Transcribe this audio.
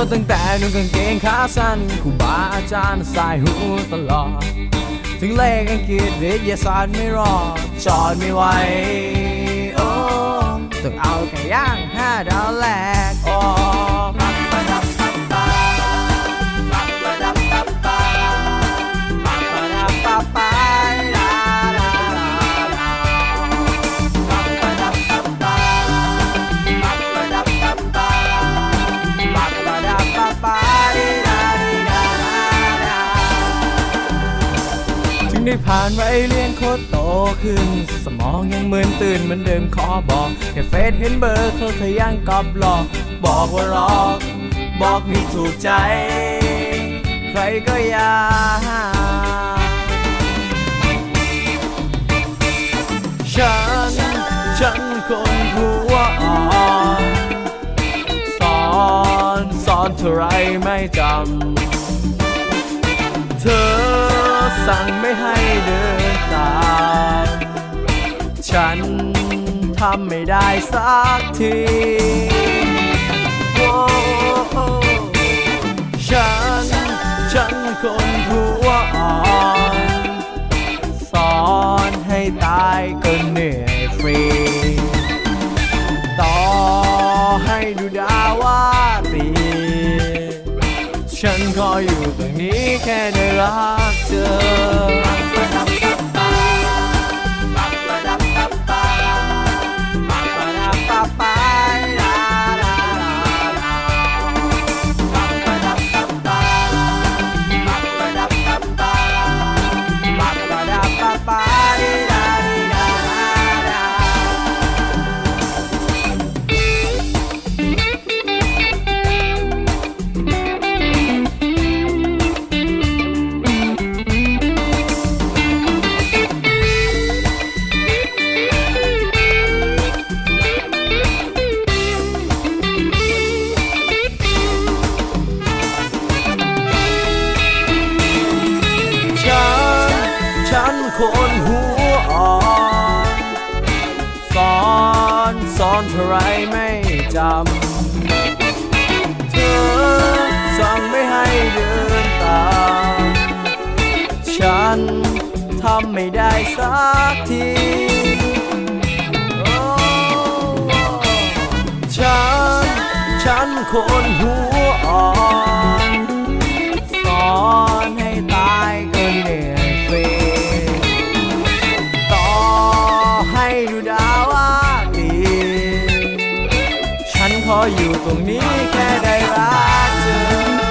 ก็ตั้งแต่นุ่งกางเกงขาสั้นครูบาอาจารย์สายหูตลอด ถึงเลขอังกฤษวิทยาศาสตร์ไม่รอดจอดไม่ไหว ได้ผ่านวัยเรียนโคตรโตขึ้น สมองยังเหมือนตื่นเหมือนเดิมขอบอกแค่เฟซเห็นเบอร์เขาเธอยังกอบหลอกบอกว่ารอก บอกไม่ถูกใจ ใครก็อยากฉัน ฉันคนหัวอ่อนสอนสอนเท่าไรไม่จำเธอ สั่งไม่ให้เดินตามฉันทำไม่ได้สักทีโอ้ฉัน ฉันคนหัวอ่อนสอนให้ตายก็เหนื่อยฟรี ต่อให้ดูดาวา ฉันขออยู่ตรงนี้แค่ได้รักเธอ อนสอนเท่าไรไม่จำ เธอสั่งไม่ให้เดินตาม ฉันทำไม่ได้สักทีโอ้ฉัน ฉันคนหัวอ่อน อยู่ตรงนี้แค่ได้รักเธอ